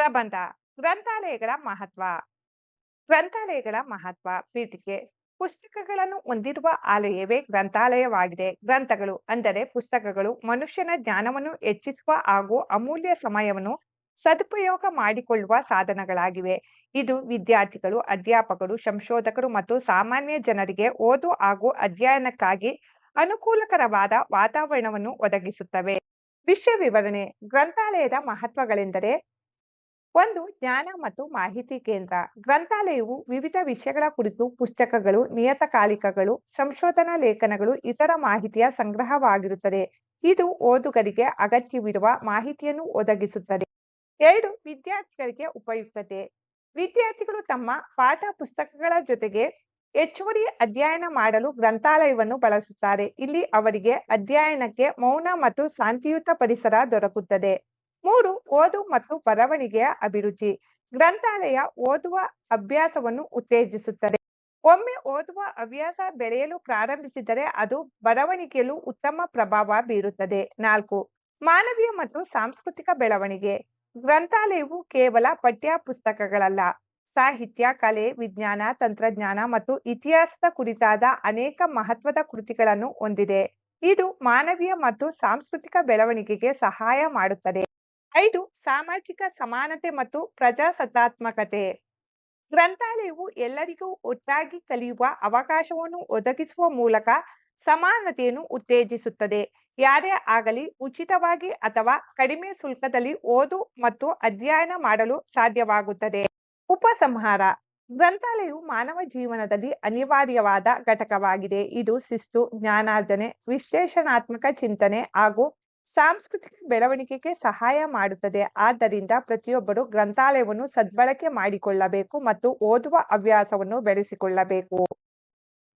ಪ್ರಬಂಧ, ಗ್ರಂಥಾಲಯಗಳ ಮಹತ್ವ. ಗ್ರಂಥಾಲಯಗಳ ಮಹತ್ವ ಪೀಠಿಕೆ ಪುಸ್ತಕಗಳನ್ನು ಹೊಂದಿರುವ ಆಲಯವೇ ಗ್ರಂಥಾಲಯವಾಗಿದೆ. ಗ್ರಂಥಗಳು ಅಂದರೆ ಪುಸ್ತಕಗಳು ಮನುಷ್ಯನ ಜ್ಞಾನವನ್ನು ಹೆಚ್ಚಿಸುವ ಹಾಗೂ ಅಮೂಲ್ಯ ಸಮಯವನ್ನು ಸದುಪಯೋಗ ಮಾಡಿಕೊಳ್ಳುವ ಸಾಧನಗಳಾಗಿವೆ. ಇದು ವಿದ್ಯಾರ್ಥಿಗಳು, ಅಧ್ಯಾಪಕರು, ಸಂಶೋಧಕರು ಮತ್ತು ಸಾಮಾನ್ಯ ಜನರಿಗೆ ಓದು ಹಾಗೂ ಅಧ್ಯಯನಕ್ಕಾಗಿ ಅನುಕೂಲಕರವಾದ ವಾತಾವರಣವನ್ನು ಒದಗಿಸುತ್ತವೆ. ವಿಷಯ ವಿವರಣೆ ಗ್ರಂಥಾಲಯದ ಮಹತ್ವಗಳೆಂದರೆ ಒಂದು ಜ್ಞಾನ ಮತ್ತು ಮಾಹಿತಿ ಕೇಂದ್ರ. ಗ್ರಂಥಾಲಯವು ವಿವಿಧ ವಿಷಯಗಳ ಕುರಿತು ಪುಸ್ತಕಗಳು, ನಿಯತಕಾಲಿಕಗಳು, ಸಂಶೋಧನಾ ಲೇಖನಗಳು, ಇತರ ಮಾಹಿತಿಯ ಸಂಗ್ರಹವಾಗಿರುತ್ತದೆ. ಇದು ಓದುಗರಿಗೆ ಅಗತ್ಯವಿರುವ ಮಾಹಿತಿಯನ್ನು ಒದಗಿಸುತ್ತದೆ. ಎರಡು, ವಿದ್ಯಾರ್ಥಿಗಳಿಗೆ ಉಪಯುಕ್ತತೆ. ವಿದ್ಯಾರ್ಥಿಗಳು ತಮ್ಮ ಪಾಠ ಪುಸ್ತಕಗಳ ಜೊತೆಗೆ ಹೆಚ್ಚುವರಿ ಅಧ್ಯಯನ ಮಾಡಲು ಗ್ರಂಥಾಲಯವನ್ನು ಬಳಸುತ್ತಾರೆ. ಇಲ್ಲಿ ಅವರಿಗೆ ಅಧ್ಯಯನಕ್ಕೆ ಮೌನ ಮತ್ತು ಶಾಂತಿಯುತ ಪರಿಸರ ದೊರಕುತ್ತದೆ. ಮೂರು, ಓದು ಮತ್ತು ಬರವಣಿಗೆಯ ಅಭಿರುಚಿ. ಗ್ರಂಥಾಲಯ ಓದುವ ಅಭ್ಯಾಸವನ್ನು ಉತ್ತೇಜಿಸುತ್ತದೆ. ಒಮ್ಮೆ ಓದುವ ಹವ್ಯಾಸ ಬೆಳೆಯಲು ಪ್ರಾರಂಭಿಸಿದರೆ ಅದು ಬರವಣಿಗೆಯಲ್ಲೂ ಉತ್ತಮ ಪ್ರಭಾವ ಬೀರುತ್ತದೆ. ನಾಲ್ಕು, ಮಾನವೀಯ ಮತ್ತು ಸಾಂಸ್ಕೃತಿಕ ಬೆಳವಣಿಗೆ. ಗ್ರಂಥಾಲಯವು ಕೇವಲ ಪಠ್ಯ ಪುಸ್ತಕಗಳಲ್ಲ ಸಾಹಿತ್ಯ, ಕಲೆ, ವಿಜ್ಞಾನ, ತಂತ್ರಜ್ಞಾನ ಮತ್ತು ಇತಿಹಾಸದ ಕುರಿತಾದ ಅನೇಕ ಮಹತ್ವದ ಕೃತಿಗಳನ್ನು ಹೊಂದಿದೆ. ಇದು ಮಾನವೀಯ ಮತ್ತು ಸಾಂಸ್ಕೃತಿಕ ಬೆಳವಣಿಗೆಗೆ ಸಹಾಯ ಮಾಡುತ್ತದೆ. ಐದು, ಸಾಮಾಜಿಕ ಸಮಾನತೆ ಮತ್ತು ಪ್ರಜಾಸತ್ತಾತ್ಮಕತೆ. ಗ್ರಂಥಾಲಯವು ಎಲ್ಲರಿಗೂ ಒಟ್ಟಾಗಿ ಕಲಿಯುವ ಅವಕಾಶವನ್ನು ಒದಗಿಸುವ ಮೂಲಕ ಸಮಾನತೆಯನ್ನು ಉತ್ತೇಜಿಸುತ್ತದೆ. ಯಾರೇ ಆಗಲಿ ಉಚಿತವಾಗಿ ಅಥವಾ ಕಡಿಮೆ ಶುಲ್ಕದಲ್ಲಿ ಓದು ಮತ್ತು ಅಧ್ಯಯನ ಮಾಡಲು ಸಾಧ್ಯವಾಗುತ್ತದೆ. ಉಪಸಂಹಾರ. ಗ್ರಂಥಾಲಯವು ಮಾನವ ಜೀವನದಲ್ಲಿ ಅನಿವಾರ್ಯವಾದ ಘಟಕವಾಗಿದೆ. ಇದು ಶಿಸ್ತು, ಜ್ಞಾನಾರ್ಜನೆ, ವಿಶ್ಲೇಷಣಾತ್ಮಕ ಚಿಂತನೆ ಹಾಗೂ ಸಾಂಸ್ಕೃತಿಕ ಬೆಳವಣಿಗೆಗೆ ಸಹಾಯ ಮಾಡುತ್ತದೆ. ಆದ್ದರಿಂದ ಪ್ರತಿಯೊಬ್ಬರು ಗ್ರಂಥಾಲಯವನ್ನು ಸದ್ಬಳಕೆ ಮಾಡಿಕೊಳ್ಳಬೇಕು ಮತ್ತು ಓದುವ ಹವ್ಯಾಸವನ್ನು ಬೆಳೆಸಿಕೊಳ್ಳಬೇಕು.